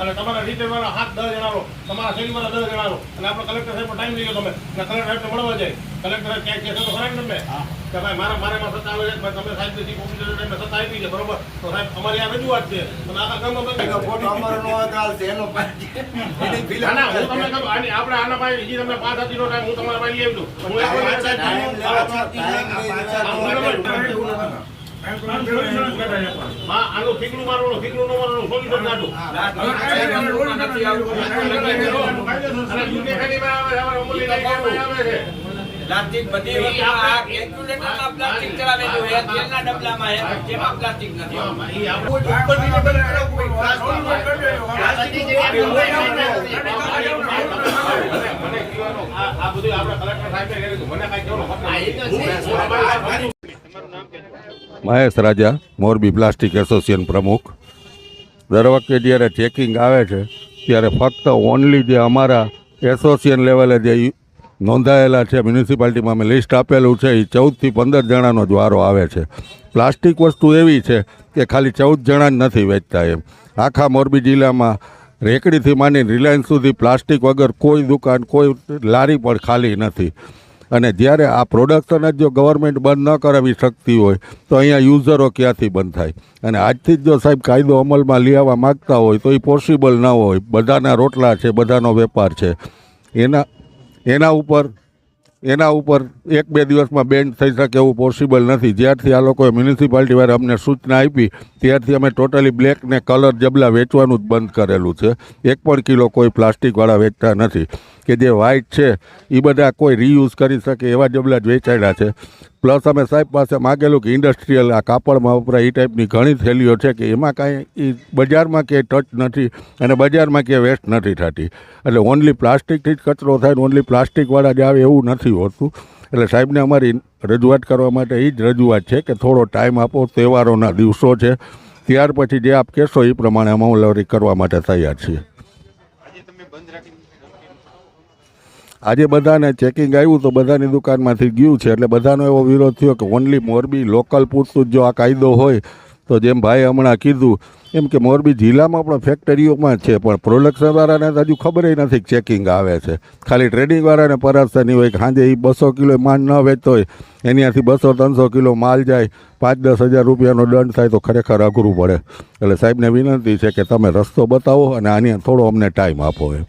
અને દસ દસ તમારો. રિટેલ હાથ દસ જણાવો તમારા શેરી વાળા જણાવો અને આપણે કલેક્ટર સાહેબ ટાઈમ લઈ ગયો તમે. અને કલેક્ટર સાહેબ મળવા જાય. કલેક્ટર સાહેબ ક્યાંક કહેશો તો ખરા ને તમે? કે ભાઈ મારા મારે માં સત્તા આવે છે. ભાઈ તમે સાહેબ ચીફ ઓફિસર ટાઈમે સત્તા આપી છે બરોબર? તો સાહેબ અમારી આ રજૂઆત છે. અને આખા ગામમાં બતાવી ફોટો અમારો નો હોય છે, એનો. ના, હું તમને કહું, આની- આપણે આના પાસે હજી તમને પાંચ હતી નો ટાઈમ હું તમારા પાસે લઈ આવી દઉં. હું એક સાહેબ આનું ઠીકડું મારવાનું, ઠીકડું ન મારવાનું, ખાનીમાં આવે છે. પ્લાસ્ટિક બધી વસ્તુમાં આ કેલ્ક્યુલેટરમાં પ્લાસ્ટિક ચડાવેલું છે તેલના ડબલામાં છે તેમાં પ્લાસ્ટિક નથી આ- બધું આપણે કલેક્ટર સાહેબે. મને કાંઈ કહેવાનો મહેશ રાજા, મોરબી પ્લાસ્ટિક એસોસિએશન પ્રમુખ. દર વખતે જ્યારે ચેકિંગ આવે છે, ત્યારે ફક્ત ઓનલી જે અમારા એસોસિએશન લેવલે જે નોંધાયેલા છે મ્યુનિસિપાલિટીમાં અમે લિસ્ટ આપેલું છે એ ચૌદથી પંદર જણાનો જ વારો આવે છે. પ્લાસ્ટિક વસ્તુ એવી છે કે ખાલી ચૌદ જણા જ નથી વેચતા એમ. આખા મોરબી જિલ્લામાં રેકડીથી માંડીને રિલાયન્સ સુધી પ્લાસ્ટિક વગર કોઈ દુકાન, કોઈ લારી પણ ખાલી નથી. અને જ્યારે આ પ્રોડક્શન જ જો ગવર્મેન્ટ બંધ ન કરાવી શકતી હોય, તો અહીંયા યુઝરો ક્યાંથી બંધ થાય? અને આજથી જ જો સાહેબ કાયદો અમલમાં આવવા માગતા હોય, તો એ પોસિબલ ન હોય. બધાના રોટલા છે, બધાનો વેપાર છે. એના એના ઉપર એના ઉપર એક બે દિવસમાં બેન્ડ થઈ શકે એવું પોસિબલ નથી. જ્યારથી આ લોકોએ મ્યુનિસિપાલિટી વાળા અમને સૂચના આપી, ત્યારથી અમે ટોટલી બ્લેક ને કલર જબલા વેચવાનું જ બંધ કરેલું છે. એક પણ કિલો કોઈ પ્લાસ્ટિકવાળા વેચતા નથી. કે જે વ્હાઇટ છે એ બધા કોઈ રીયુઝ કરી શકે એવા જબલા જ વેચાયેલા છે. પ્લસ અમે સાહેબ પાસે માગેલું કે ઇન્ડસ્ટ્રીયલ આ કાપડમાં વપરાય એ ટાઈપની ઘણી થેલીઓ છે કે એમાં કાંઈ એ બજારમાં ક્યાંય ટચ નથી અને બજારમાં ક્યાંય વેસ્ટ નથી થતી. એટલે ઓનલી પ્લાસ્ટિકથી જ કચરો થાય ને ઓનલી પ્લાસ્ટિકવાળા જ આવે એવું નથી હોતું. એટલે સાહેબને અમારી રજૂઆત કરવા માટે એ જ રજૂઆત છે કે થોડો ટાઈમ આપો, તહેવારોના દિવસો છે. ત્યાર પછી જે આપ કહેશો એ પ્રમાણે અમલવારી કરવા માટે તૈયાર છીએ. આજે બધાને ચેકિંગ આવ્યું તો બધાની દુકાનમાંથી ગયું છે. એટલે બધાનો એવો વિરોધ થયો કે ઓનલી મોરબી લોકલ પૂરતું જ આ કાયદો હોય તો જેમ ભાઈ હમણાં કીધું, એમ કે મોરબી જિલ્લામાં પણ ફેક્ટરીઓમાં છે, પણ પ્રોડક્શનવાળાને હજુ ખબર નથી ચેકિંગ આવે છે. ખાલી ટ્રેડિંગવાળાને પરાસની હોય કે સાંજે એ બસો કિલો માલ ન વેચતો હોય એનાથી બસો ત્રણસો કિલો માલ જાય, પાંચ દસ હજાર રૂપિયાનો દંડ થાય તો ખરેખર અઘરું પડે. એટલે સાહેબને વિનંતી છે કે તમે રસ્તો બતાવો અને આની થોડો અમને ટાઈમ આપો એમ.